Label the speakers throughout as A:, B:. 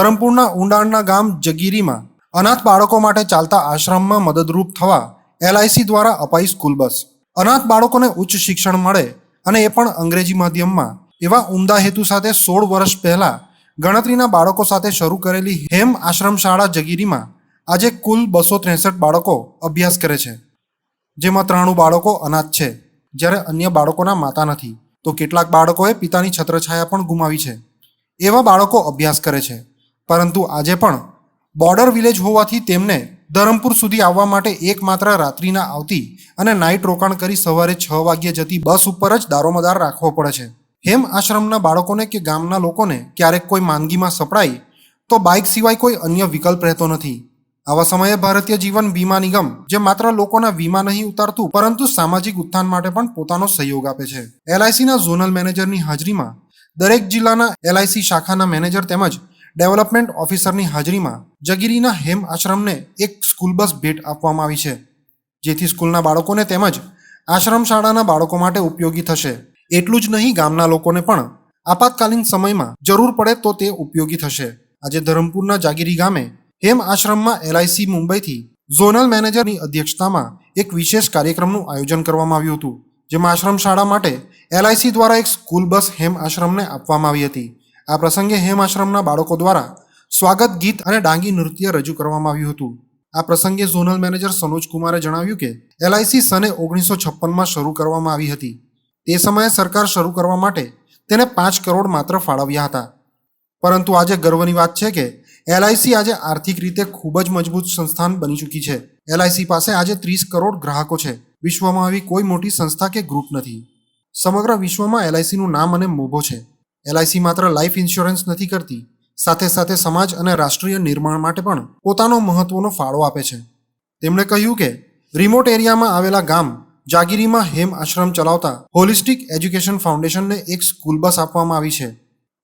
A: ધરમપુરના ઊંડાણના ગામ જગીરીમાં અનાથ બાળકો માટે ચાલતા આશ્રમમાં મદદરૂપ થવા એલઆઈસી દ્વારા અપાઈ સ્કૂલ બસ. અનાથ બાળકોને ઉચ્ચ શિક્ષણ મળે અને એ પણ અંગ્રેજી માધ્યમમાં. એવા ઉમદા હેતુ સાથે સોળ વર્ષ પહેલા ગણતરીના બાળકો સાથે શરૂ કરેલી હેમ આશ્રમ શાળા જગીરીમાં આજે કુલ બસો ત્રેસઠ બાળકો અભ્યાસ કરે છે. જેમાં ત્રાણું બાળકો અનાથ છે. જ્યારે અન્ય બાળકોના માતા નથી. તો કેટલાક બાળકોએ પિતાની છત્રછાયા પણ ગુમાવી છે. એવા બાળકો અભ્યાસ કરે છે. પરંતુ આજે પણ બોર્ડર વિલેજ હોવાથી તેમને ધરમપુર સુધી આવવા માટે એકમાત્ર રાત્રિના આવતી અને નાઇટ રોકાણ કરી સવારે છ વાગ્યે જતી બસ ઉપર જ દારોમદાર રાખવો પડે છે. હેમ આશ્રમના બાળકોને કે ગામના લોકોને ક્યારેક કોઈ માંદગીમાં સપડાય, તો બાઇક સિવાય કોઈ અન્ય વિકલ્પ રહેતો નથી. આવા સમયે ભારતીય જીવન વીમા નિગમ, જે માત્ર લોકોના વીમા નહીં ઉતારતું, પરંતુ સામાજિક ઉત્થાન માટે પણ પોતાનો સહયોગ આપે છે. એલઆઈસીના ઝોનલ મેનેજરની હાજરીમાં દરેક જિલ્લાના એલઆઈસી શાખાના મેનેજર તેમજ ડેવલપમેન્ટ ઓફિસરની હાજરીમાં જગીરીના હેમ આશ્રમને એક સ્કૂલ બસ ભેટ આપવામાં આવી છે, જેથી સ્કૂલના બાળકોને તેમજ આશ્રમ શાળાના બાળકો માટે ઉપયોગી થશે. એટલું જ નહીં, ગામના લોકોને પણ આપાતકાલીન સમયમાં જરૂર પડે તો તે ઉપયોગી થશે. આજે ધરમપુરના જાગીરી ગામે હેમ આશ્રમમાં એલઆઈસી મુંબઈથી ઝોનલ મેનેજરની અધ્યક્ષતામાં એક વિશેષ કાર્યક્રમનું આયોજન કરવામાં આવ્યું હતું, જેમાં આશ્રમ શાળા માટે એલઆઈસી દ્વારા એક સ્કૂલ બસ હેમ આશ્રમને આપવામાં આવી હતી. આ પ્રસંગે હેમ આશ્રમના બાળકો દ્વારા સ્વાગત ગીત અને ડાંગી નૃત્ય રજૂ કરવામાં આવ્યું હતું. આ પ્રસંગે ઝોનલ મેનેજર સનોજ કુમારે જણાવ્યું કે, એલઆઈસી સને ઓગણીસો છપ્પનમાં શરૂ કરવામાં આવી હતી. તે સમયે સરકાર શરૂ કરવા માટે તેને પાંચ કરોડ માત્ર ફાળવ્યા હતા. પરંતુ આજે ગર્વની વાત છે કે, એલઆઈસી આજે આર્થિક રીતે ખૂબ જ મજબૂત સંસ્થાન બની ચૂકી છે. એલઆઈસી પાસે આજે ત્રીસ કરોડ ગ્રાહકો છે. વિશ્વમાં આવી કોઈ મોટી સંસ્થા કે ગ્રુપ નથી. સમગ્ર વિશ્વમાં એલઆઈસીનું નામ અને મોભો છે. એલઆઈસી માત્ર લાઈફ ઇન્સ્યોરન્સ નથી કરતી, સાથે સાથે સમાજ અને રાષ્ટ્રીય નિર્માણ માટે પણ પોતાનો મહત્વનો ફાળો આપે છે. તેમણે કહ્યું કે, રિમોટ એરિયામાં આવેલા ગામ જાગીરીમાં હેમ આશ્રમ ચલાવતા હોલિસ્ટિક એજ્યુકેશન ફાઉન્ડેશનને એક સ્કૂલ બસ આપવામાં આવી છે.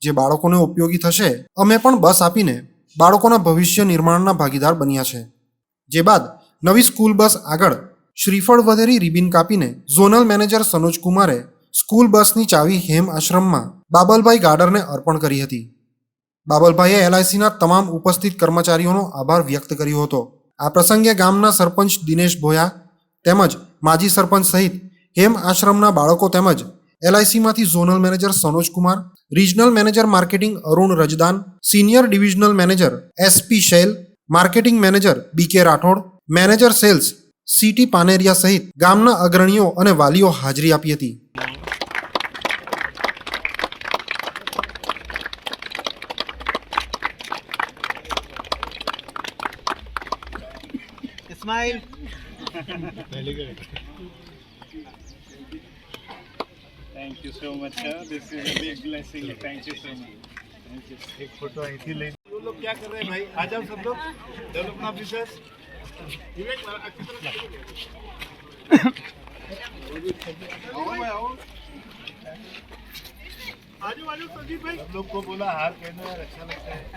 A: જે બાળકોને ઉપયોગી થશે, અમે પણ બસ આપીને બાળકોના ભવિષ્ય નિર્માણના ભાગીદાર બન્યા છે. જે બાદ, નવી સ્કૂલ બસ આગળ શ્રીફળ વધેરી રિબિન કાપીને ઝોનલ મેનેજર સનોજ કુમારે સ્કૂલ બસની ચાવી હેમ આશ્રમમાં બાબલભાઈ ગાડરને અર્પણ કરી હતી. બાબલભાઈએ એલઆઈસીના તમામ ઉપસ્થિત કર્મચારીઓનો આભાર વ્યક્ત કર્યો હતો. આ પ્રસંગે ગામના સરપંચ દિનેશ ભોયા તેમજ માજી સરપંચ સહિત હેમ આશ્રમના બાળકો તેમજ એલઆઈસીમાંથી zonal manager Sanoj Kumar regional manager marketing Arun Razdan, senior divisional manager SP Shail, marketing manager BK Rathod, manager sales CT Paneria સહિત ગામના અગ્રણીઓ અને વાલીઓ હાજરી આપી હતી.
B: Smile.
C: Thank you so much, sir. This is a big blessing. Thank you so much. Thank you. एक photo आई थी ले वो लोग क्या कर रहे हैं भाई आ जाओ सब लोग डेवलपमेंट ऑफिसर्स विवेक आपकी तरफ आओ भाई आओ आजू बाजू संदीप भाई सब लोग को बोला हार पहनो यार अच्छा लगता है